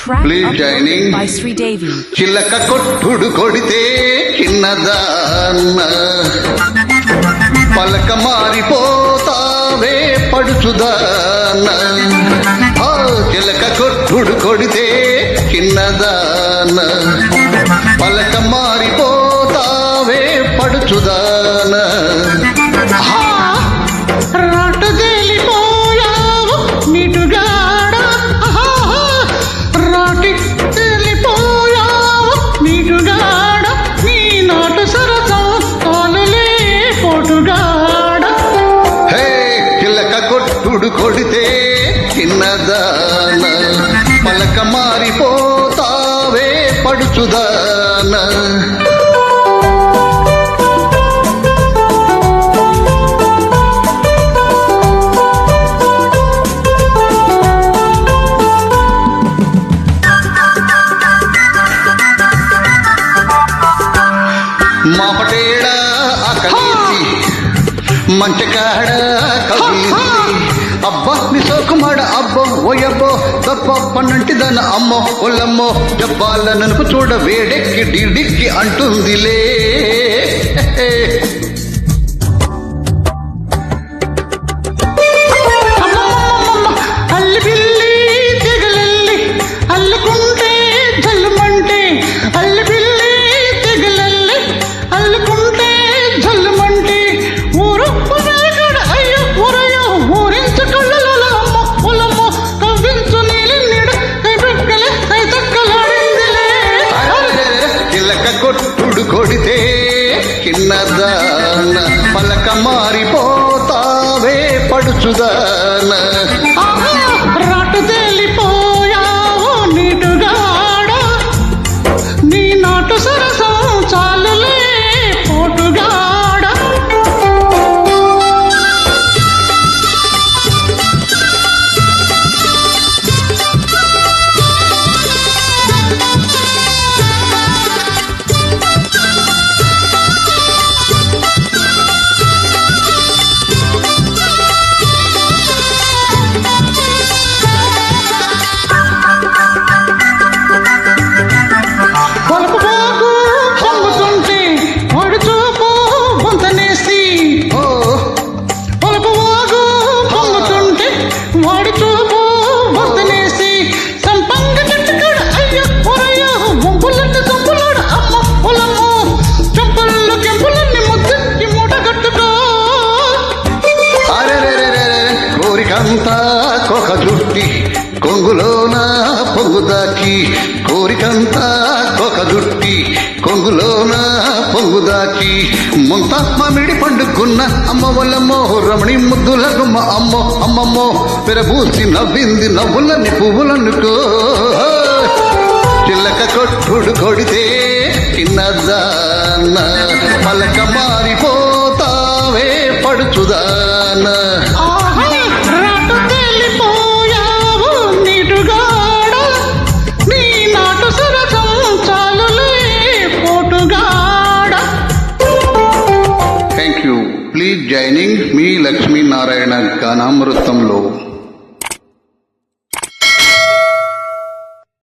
Sridevi. చిల్లక కొట్టుడు కొడితే చిన్నదాన్న. పలక మారిపోతావే పడుచుదాన్న. చిలక కొట్టుడు కొడితే చిన్నదాన్న. పలక మారిపోతావే పడుచుదాన కొడితే చిన్నదాన పలక మారిపోతావే పడుచుదాన. మాపటేడ ఆకలేసి మంచకాడ కవిసి అబ్బా నీ సోకుమాడ అబ్బో ఓయబ్బో తప్ప పన్నంటి దన అమ్మో ఒల్లమ్మో జప్పాల ననుపు చూడ వేడెక్కి డిడిక్కి పలక మారిపోతావే పడుచుదాన కోరికంతా కొక జుట్టి కొంగులోన పొంగుదాకి. కోరికంతా కొక జుట్టి కొంగులోన పొంగుదాకి. ముంత మామిడి పండుకున్న అమ్మ వల్లమ్మో రమణి ముద్దుల గుమ్మ అమ్మో అమ్మమ్మో పెరబూసి నవ్వింది నవ్వులని పువ్వులనుకో. చిల్లక కొట్టుడు కొడితే చిన్నదాన్న పలక మారిపోతావే పడుచుదాన. ఈవినింగ్ మీ లక్ష్మీనారాయణ గానామృతంలో